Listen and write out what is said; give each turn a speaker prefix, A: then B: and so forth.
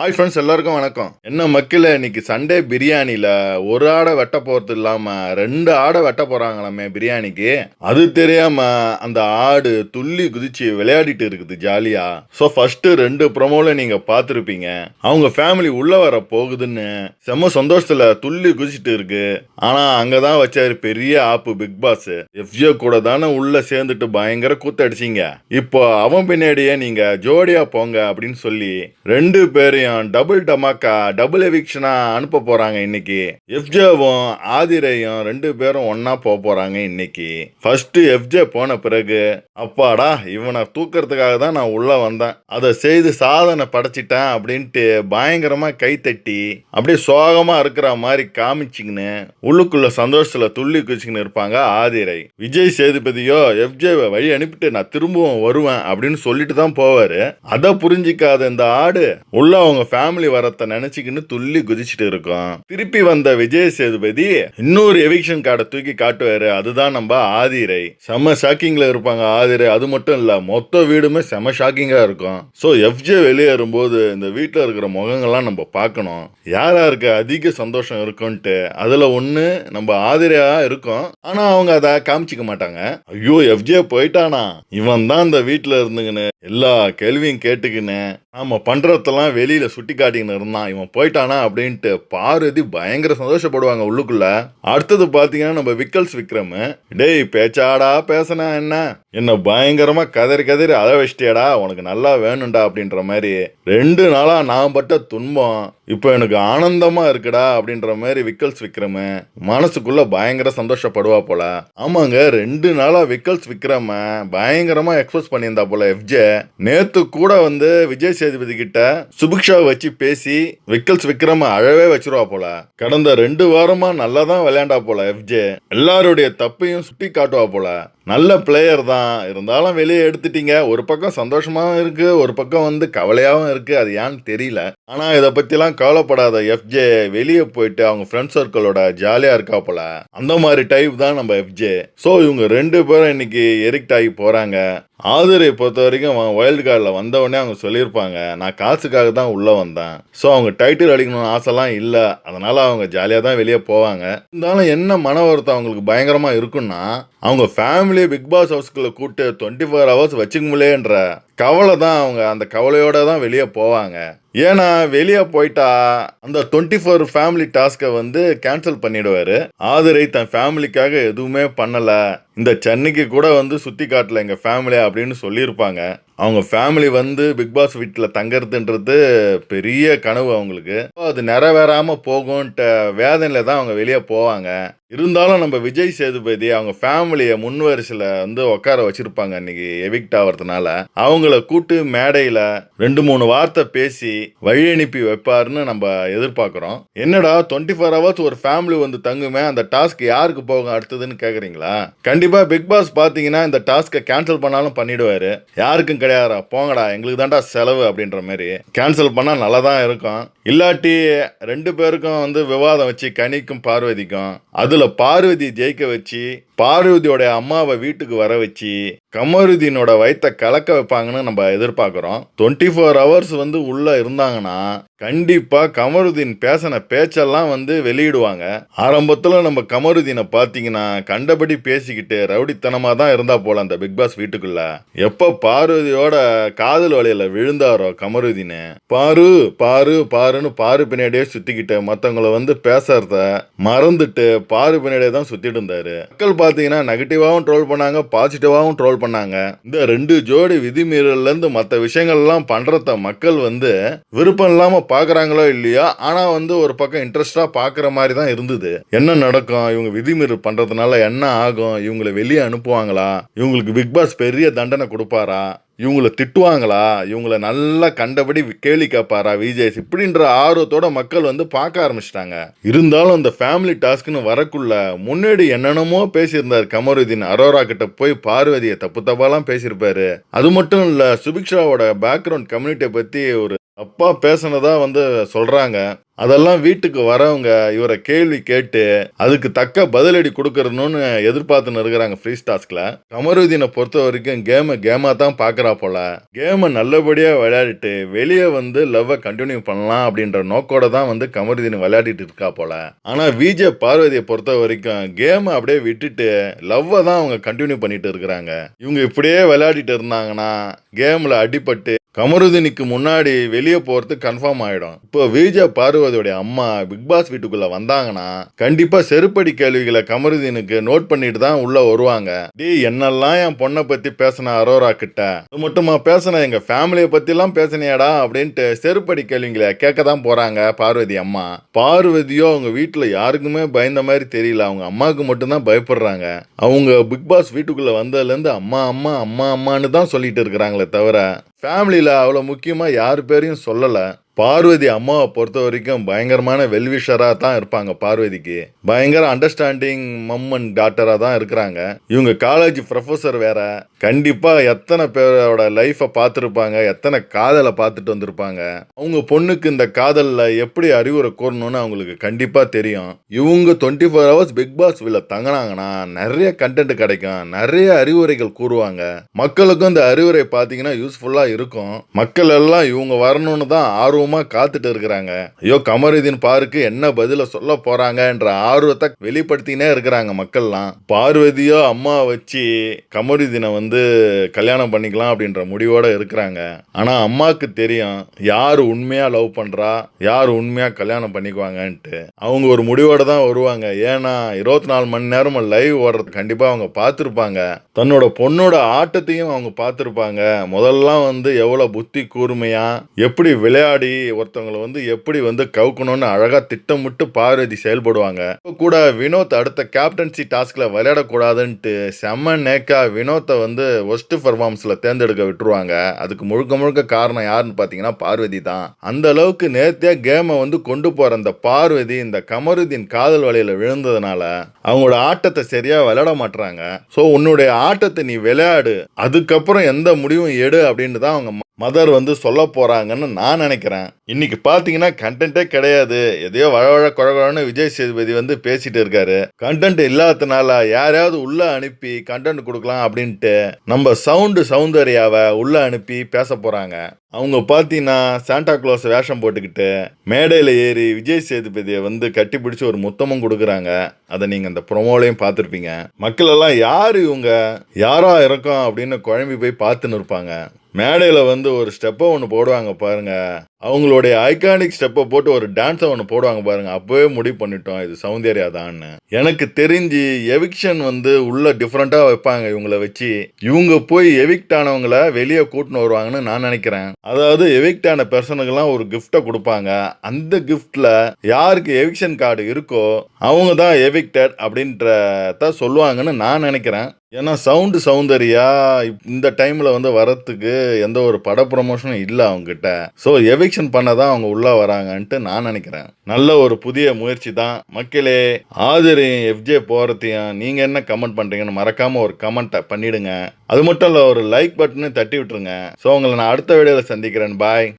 A: Hi friends எல்லாருக்கும் வணக்கம். என்ன மக்களே இன்னைக்கு சண்டே பிரியாணியில் ஒரு ஆடை வெட்ட போகிறது இல்லாமல் ரெண்டு ஆடை வெட்ட போகிறாங்களாமே பிரியாணிக்கு. அது தெரியாமல் அந்த ஆடு துள்ளி குதிச்சு விளையாடிட்டு இருக்குது ஜாலியாக ஸோ ஃபஸ்ட்டு ரெண்டு ப்ரொமோவில் நீங்கள் பார்த்துருப்பீங்க. அவங்க ஃபேமிலி உள்ளே வர போகுதுன்னு செம்ம சந்தோஷத்தில் துள்ளி குதிச்சிட்டு இருக்கு. ஆனால் அங்கே தான் வச்சார் பெரிய ஆப்பு பிக் பாஸ் எஃப்ஜியோ கூட தானே உள்ளே சேர்ந்துட்டு பயங்கர கூத்தடிச்சிங்க இப்போ அவன் பின்னாடியே நீங்கள் ஜோடியாக போங்க அப்படின்னு சொல்லி ரெண்டு பேரையும் டபுள் டமாக்கா டபுள் எவிக்ஷனா அனுப்ப போறாங்க இன்னைக்கு. எஃப்ஜேவும் ஆதிரையும் ரெண்டு பேரும் ஒண்ணா போக போறாங்க இன்னைக்கு. ஃபர்ஸ்ட் எஃப்ஜே போன பிறகு அப்பாடா இவனை தூக்கிறதுக்காக தான் நான் உள்ள வந்தேன். அதை செய்து சாதனை படைச்சிட்டேன் அப்படின்ட்டு பயங்கரமா கை தட்டி அப்படியே சோகமா இருக்கிற மாதிரி காமிச்சிங்கன்னு உள்ளுக்குள்ள சந்தோஷத்துல துள்ளி குச்சிக்கின்னு இருப்பாங்க ஆதிரை. விஜய் சேதுபதியோ எஃப்ஜேவை வழி அனுப்பிட்டு நான் திரும்பவும் வருவேன் அப்படின்னு சொல்லிட்டு தான் போவாரு. அதை புரிஞ்சிக்காத இந்த ஆடு உள்ள அவங்க ஃபேமிலி வரத்தை நினைச்சுக்கின்னு துள்ளி குதிச்சுட்டு இருக்கோம். திருப்பி வந்த விஜய் சேதுபதி இன்னொரு எவிக்ஷன் கார்டை தூக்கி காட்டுவாரு. அதுதான் நம்ம ஆதிரை. செம ஷாக்கிங்ல இருப்பாங்க ஆதிரை. அது மட்டும் இல்ல மொத்த வீடுமே செம ஷாக்கிங்கா இருக்கும். ஸோ எஃப்ஜே வெளியேறும்போது இந்த வீட்டில் இருக்கிற முகங்கள்லாம் நம்ம பார்க்கணும். யார் யாருக்கு அதிக சந்தோஷம் இருக்கும்ன்ட்டு. அதுல ஒண்ணு நம்ம ஆதிரையா இருக்கும். ஆனா அவங்க அதை காமிச்சிக்க மாட்டாங்க. ஐயோ எஃப்ஜே போயிட்டானா? இவன் தான் இந்த வீட்டில் இருந்துங்கன்னு எல்லா கேள்வியும் கேட்டுக்கின்னு நாம பண்ணுறதெல்லாம் வெளியில் சுட்டி காட்டிக்கின்னு இருந்தான். இவன் போயிட்டானா அப்படின்ட்டு பார்வதி பயங்கர சந்தோஷப்படுவாங்க உள்ளுக்குள்ள. அடுத்தது பார்த்தீங்கன்னா நம்ம விக்கல்ஸ் விக்ரம். டேய் பேச்சாடா பேசினா என்ன? என்ன பயங்கரமாக கதறி கதறி அழ வச்சிட்டியாடா உனக்கு நல்லா வேணும்டா அப்படின்ற மாதிரி. ரெண்டு நாளாக நான் பட்ட துன்பம் இப்போ எனக்கு ஆனந்தமாக இருக்குடா அப்படின்ற மாதிரி விக்கல்ஸ் விக்ரம் மனசுக்குள்ளே பயங்கர சந்தோஷப்படுவா போல. ஆமாங்க ரெண்டு நாளாக விக்கல்ஸ் விக்ரம பயங்கரமாக எக்ஸ்பிரஸ் பண்ணியிருந்தா போல எஃப்ஜே. நேற்று கூட வந்து விஜய் சேதுபதி கிட்ட சுபிக்ஷா வச்சு பேசி விக்கல்ஸ் விக்ரம அழவே வச்சிருவா போல. கடந்த ரெண்டு வாரமாக நல்லா தான் விளையாண்டா போல எஃப்ஜே. எல்லாருடைய தப்பையும் சுட்டி காட்டுவா போல. நல்ல பிளேயர் தான். இருந்தாலும் வெளியே எடுத்துட்டீங்க. ஒரு பக்கம் சந்தோஷமாகவும் இருக்குது ஒரு பக்கம் வந்து கவலையாகவும் இருக்குது அது ஏன்னு தெரியல. ஆனால் இதை பற்றிலாம் கவலைப்படாத எஃப்ஜே வெளியே போயிட்டு அவங்க ஃப்ரெண்ட் சர்க்கிளோட ஜாலியாக இருக்கா போல. அந்த மாதிரி டைப் தான் நம்ம எஃப்ஜே ஸோ இவங்க ரெண்டு பேரும் இன்னைக்கு எரிக்ட் ஆகி போகிறாங்க ஆதுரை பொறுத்த வரைக்கும் வைல்டு கார்டில் வந்தவொடனே அவங்க சொல்லியிருப்பாங்க நான் காசுக்காக தான் உள்ளே வந்தேன். ஸோ அவங்க டைட்டில் அடிக்கணும்னு ஆசைலாம் இல்லை. அதனால் அவங்க ஜாலியாக தான் வெளியே போவாங்க. இருந்தாலும் என்ன மன வருத்தம் அவங்களுக்கு பயங்கரமாக இருக்குன்னா அவங்க ஃபேமிலியை பிக் பாஸ் ஹவுஸ்குள்ளே கூப்பிட்டு டுவெண்ட்டி ஃபோர் ஹவர்ஸ் வச்சுக்க முடியலன்ற கவலை தான் அவங்க அந்த கவலையோடு தான் வெளியே போவாங்க. ஏன்னா வெளியே போயிட்டா அந்த டுவெண்ட்டி ஃபோர் ஃபேமிலி டாஸ்க்கை வந்து கேன்சல் பண்ணிடுவாரு. ஆதிரை தன் ஃபேமிலிக்காக எதுவுமே பண்ணல. இந்த சென்னைக்கு கூட வந்து சுத்தி காட்டல எங்க ஃபேமிலியா அப்படின்னு சொல்லியிருப்பாங்க. அவங்க ஃபேமிலி வந்து பிக் பாஸ் வீட்டில் தங்கறதுன்றது பெரிய கனவு அவங்களுக்கு. அது நிறைவேறாம போகும்ன்ற வேதனையில தான் அவங்க வெளியே போவாங்க. இருந்தாலும் நம்ம விஜய் சேதுபதி அவங்க ஃபேமிலியை முன் வரிசையில் வந்து உட்கார வச்சுருப்பாங்க அன்றைக்கி எவிக்ட் ஆகிறதுனால அவங்கள கூட்டு மேடையில் ரெண்டு மூணு வார்த்தை பேசி வழி அனுப்பி வைப்பாருன்னு நம்ம எதிர்பார்க்குறோம். என்னடா டுவெண்ட்டி ஃபோர் ஹவர்ஸ் ஒரு ஃபேமிலி வந்து தங்குமே அந்த டாஸ்க் யாருக்கு போகும் அடுத்ததுன்னு கேட்குறீங்களா கண்டிப்பாக பிக் பாஸ் பார்த்தீங்கன்னா இந்த டாஸ்க்கை கேன்சல் பண்ணாலும் பண்ணிடுவார். யாருக்கும் கிடையாதா போங்கடா எங்களுக்கு தான்டா செலவு அப்படின்ற மாதிரி. கேன்சல் பண்ணால் நல்லா தான் இருக்கும். இல்லாட்டி ரெண்டு பேருக்கும் வந்து விவாதம் வச்சு கனிக்கும் பார்வதிக்கும். அது அதில் பார்வதி ஜெயிக்க வச்சு பார்வதியோட அம்மாவை வீட்டுக்கு வர வச்சு கமருதீனோட வயித்தை கலக்க வைப்பாங்கன்னு நம்ம எதிர்பார்க்குறோம். டுவெண்ட்டி ஃபோர் ஹவர்ஸ் வந்து உள்ளே இருந்தாங்கன்னா கண்டிப்பாக கமருதீன் பேசின பேச்செல்லாம் வந்து வெளியிடுவாங்க. ஆரம்பத்தில் நம்ம கமருதீனை பார்த்தீங்கன்னா கண்டபடி பேசிக்கிட்டு ரவுடித்தனமாக தான் இருந்தால் போல அந்த பிக் பாஸ் வீட்டுக்குள்ள. எப்போ பார்வதியோட காதல் வலையில விழுந்தாரோ கமருதீன். பாரு பாரு பாருன்னு பாரு பின்னாடியே சுற்றிக்கிட்டு மற்றவங்கள வந்து பேசுறத மறந்துட்டு பாரு பின்னாடியே தான் சுத்திட்டு இருந்தாரு. மக்கள் பார்த்தீங்கன்னா நெகட்டிவாகவும் ட்ரோல் பண்ணாங்க பாசிட்டிவாகவும் ட்ரோல் பண்ணாங்க. இந்த ரெண்டு ஜோடி விதிமீறல்ல இருந்து மற்ற விஷயங்கள்லாம் பண்றத மக்கள் வந்து விருப்பம் இல்லாம பாக்குறாங்களோ இல்லையோ ஆனா வந்து ஒரு பக்கம் இன்ட்ரெஸ்டா பாக்குற மாதிரி தான் இருந்தது. என்ன நடக்கும்? இவங்க விதிமீறல் பண்றதுனால என்ன ஆகும்? இவங்களை வெளியே அனுப்புவாங்களா? இவங்களுக்கு பிக் பாஸ் பெரிய தண்டனை கொடுப்பாரா? இவங்கள திட்டுவாங்களா? இவங்கள நல்லா கண்டபடி கேள்வி கேட்பாரா விஜேஸ் இப்படின்ற ஆர்வத்தோட மக்கள் வந்து பார்க்க ஆரம்பிச்சிட்டாங்க. இருந்தாலும் அந்த ஃபேமிலி டாஸ்க்னு வரக்குள்ள முன்னாடி என்னென்னமோ பேசியிருந்தார் கமருதீன். அரோரா கிட்ட போய் பார்வதியை தப்பு தப்பாலாம் பேசியிருப்பாரு. அது மட்டும் இல்லை சுபிக்ஷாவோட பேக்ரவுண்ட் கம்யூனிட்டியை பற்றி ஒரு அப்பா பேசுனதா வந்து சொல்றாங்க. அதெல்லாம் வீட்டுக்கு வரவங்க இவரை கேள்வி கேட்டு அதுக்கு தக்க பதிலடி கொடுக்கறணும்னு எதிர்பார்த்துன்னு இருக்கிறாங்க ஃப்ரீ ஸ்டாஸ்க்ல கமருதீனை பொறுத்த வரைக்கும் கேமை கேமா தான் பார்க்கறா போல. கேமை நல்லபடியாக விளையாடிட்டு வெளியே வந்து லவ்வை கண்டினியூ பண்ணலாம் அப்படின்ற நோக்கோட தான் வந்து கமருதீன் விளையாடிட்டு இருக்கா போல. ஆனால் விஜய் பார்வதியை பொறுத்த வரைக்கும் கேமை அப்படியே விட்டுட்டு லவ்வை தான் அவங்க கண்டினியூ பண்ணிட்டு இருக்கிறாங்க. இவங்க இப்படியே விளையாடிட்டு இருந்தாங்கன்னா கேமில் அடிபட்டு கமருதீனுக்கு முன்னாடி வெளியே போகிறது கன்ஃபார்ம் ஆகிடும் இப்போ விஜய் பார்வதியோடைய அம்மா பிக் பாஸ் வீட்டுக்குள்ள வந்தாங்கன்னா கண்டிப்பாக செருப்படி கேள்விகளை கமருதீனுக்கு நோட் பண்ணிட்டு தான் உள்ளே வருவாங்க. டி என்னெல்லாம் என் பொண்ணை பற்றி பேசின அரோரா கிட்ட? அது மட்டுமா பேசின? எங்கள் ஃபேமிலியை பற்றிலாம் பேசினியாடா அப்படின்ட்டு செருப்படி கேள்விங்களை கேட்க தான் போகிறாங்க பார்வதி அம்மா. பார்வதியோ அவங்க வீட்டில் யாருக்குமே பயந்த மாதிரி தெரியல. அவங்க அம்மாவுக்கு மட்டும்தான் பயப்படுறாங்க. அவங்க பிக் பாஸ் வீட்டுக்குள்ளே வந்ததுலேருந்து அம்மா அம்மா அம்மா அம்மான்னு தான் சொல்லிட்டு இருக்கிறாங்களே தவிர ஃபேமிலியில் அவ்வளோ முக்கியமாக யார் பேரையும் சொல்லலை. பார்வதி அம்மாவை பொறுத்த வரைக்கும் பயங்கரமான வெல்விஷராக தான் இருப்பாங்க பார்வதிக்கு. பயங்கர அண்டர்ஸ்டாண்டிங் மம் அண்ட் டாட்டராக தான் இருக்கிறாங்க. இவங்க காலேஜ் ப்ரொஃபஸர் வேற. கண்டிப்பாக எத்தனை பேரோட லைஃப்பை பார்த்துருப்பாங்க எத்தனை காதலை பார்த்துட்டு வந்திருப்பாங்க. அவங்க பொண்ணுக்கு இந்த காதலில் எப்படி அறிவுரை கூறணும்னு அவங்களுக்கு கண்டிப்பாக தெரியும். இவங்க twenty four hours Bigg Boss வில்ல தங்கினாங்கன்னா நிறைய கண்டென்ட் கிடைக்கும் நிறைய அறிவுரைகள் கூறுவாங்க. மக்களுக்கும் இந்த அறிவுரை பார்த்தீங்கன்னா யூஸ்ஃபுல்லாக இருக்கும். மக்கள் எல்லாம் இவங்க வரணும்னு தான் ஆர்வம் ஆர்வமாக காத்துட்டு இருக்கிறாங்க. ஐயோ கமருதீன் பாருக்கு என்ன பதில சொல்ல போகிறாங்கன்ற ஆர்வத்தை வெளிப்படுத்தினே இருக்கிறாங்க மக்கள்லாம். பார்வதியோ அம்மா வச்சு கமருதீனை வந்து கல்யாணம் பண்ணிக்கலாம் அப்படின்ற முடிவோடு இருக்கிறாங்க. ஆனால் அம்மாவுக்கு தெரியும் யார் உண்மையாக லவ் பண்ணுறா யார் உண்மையாக கல்யாணம் பண்ணிக்குவாங்கன்ட்டு. அவங்க ஒரு முடிவோடு தான் வருவாங்க. ஏன்னா இருபத்தி நாலு மணி நேரம் லைவ் ஓடுறது கண்டிப்பாக அவங்க பார்த்துருப்பாங்க. தன்னோட பொண்ணோட ஆட்டத்தையும் அவங்க பார்த்துருப்பாங்க. முதல்லாம் வந்து எவ்வளோ புத்தி கூர்மையாக எப்படி விளையாடி ஒருத்தவங்களை வந்து எப்படி வந்து கவுக்கணும்னு அழகாக திட்டமிட்டு பார்வதி செயல்படுவாங்க. இப்ப கூட வினோத் அடுத்த கேப்டன்சி டாஸ்கில் விளையாடக்கூடாதுன்ட்டு செம்ம நேக்கா வினோத்தை வந்து ஒஸ்ட் பர்ஃபார்மன்ஸில் தேர்ந்தெடுக்க விட்டுருவாங்க. அதுக்கு முழுக்க முழுக்க காரணம் யாருன்னு பார்த்தீங்கன்னா பார்வதி தான். அந்த அளவுக்கு நேர்த்தியாக கேமை வந்து கொண்டு போகிற அந்த பார்வதி இந்த கமருதீன் காதல் வலையில் விழுந்ததுனால அவங்களோட ஆட்டத்தை சரியாக விளையாட மாட்றாங்க. ஸோ உன்னுடைய ஆட்டத்தை நீ விளையாடு. அதுக்கப்புறம் எந்த முடிவும் எடு அப்படின்ட்டு தான் அவங்க மதர் வந்து சொல்ல போகிறாங்கன்னு நான் நினைக்கிறேன். இன்னைக்கு பாத்தீங்கன்னா கண்டென்ட்டே கிடையாது. எதையோ வழவழ குழகுழன்னு விஜய் சேதுபதி வந்து பேசிட்டு இருக்காரு. கண்டென்ட் இல்லாததுனால யாரையாவது உள்ள அனுப்பி கண்டென்ட் கொடுக்கலாம் அப்படின்ட்டு நம்ம சவுண்டு சௌந்தர்யாவை உள்ள அனுப்பி பேச போறாங்க. அவங்க பார்த்தீங்கன்னா சாண்டா கிளாஸ் வேஷம் போட்டுக்கிட்டு மேடையில் ஏறி விஜய் சேதுபதியை வந்து கட்டி பிடிச்சி ஒரு முத்தமும் கொடுக்குறாங்க. அதை நீங்கள் அந்த ப்ரொமோலையும் பார்த்துருப்பீங்க. மக்கள் எல்லாம் யார் இவங்க? யாரா இருக்கும் அப்படின்னு குழம்பி போய் பார்த்துன்னு இருப்பாங்க. மேடையில் வந்து ஒரு ஸ்டெப்பை ஒன்று போடுவாங்க பாருங்கள் அவங்களுடைய ஐகானிக் ஸ்டெப்பை போட்டு ஒரு டான்ஸை ஒன்று போடுவாங்க பாருங்கள் அப்போவே முடிவு பண்ணிட்டோம் இது சௌந்தர்யா தான்னு எனக்கு தெரிஞ்சு எவிக்ஷன் வந்து உள்ள டிஃப்ரெண்ட்டாக வைப்பாங்க இவங்கள வச்சு. இவங்க போய் எவிக்ட் ஆனவங்கள வெளியே கூட்டின்னு வருவாங்கன்னு நான் நினைக்கிறேன். அதாவது எவிக்ட் ஆன பர்சனுக்கெல்லாம் ஒரு கிஃப்டை கொடுப்பாங்க. அந்த கிஃப்டில் யாருக்கு எவிக்ஷன் கார்டு இருக்கோ அவங்க தான் எவிக்டட் அப்படின்றத சொல்லுவாங்கன்னு நான் நினைக்கிறேன். ஏன்னா சவுண்டு சௌந்தர்யா இப்- இந்த டைமில் வந்து வரத்துக்கு எந்த ஒரு பட ப்ரொமோஷனும் இல்லை அவங்ககிட்ட. ஸோ எவிக்ஷன் பண்ண தான் அவங்க உள்ளே வராங்கன்ட்டு நான் நினைக்கிறேன். நல்ல ஒரு புதிய முயற்சி தான். மக்களே ஆதரையும் எஃப்ஜே போகிறதையும் நீங்கள் என்ன கமெண்ட் பண்ணுறீங்கன்னு மறக்காமல் ஒரு கமெண்ட்டை பண்ணிவிடுங்க அது மட்டும் இல்லை ஒரு லைக் பட்டனு தட்டி விட்டுருங்க. ஸோ உங்களை நான் அடுத்த வீடியோவில் சந்திக்கிறேன். பாய்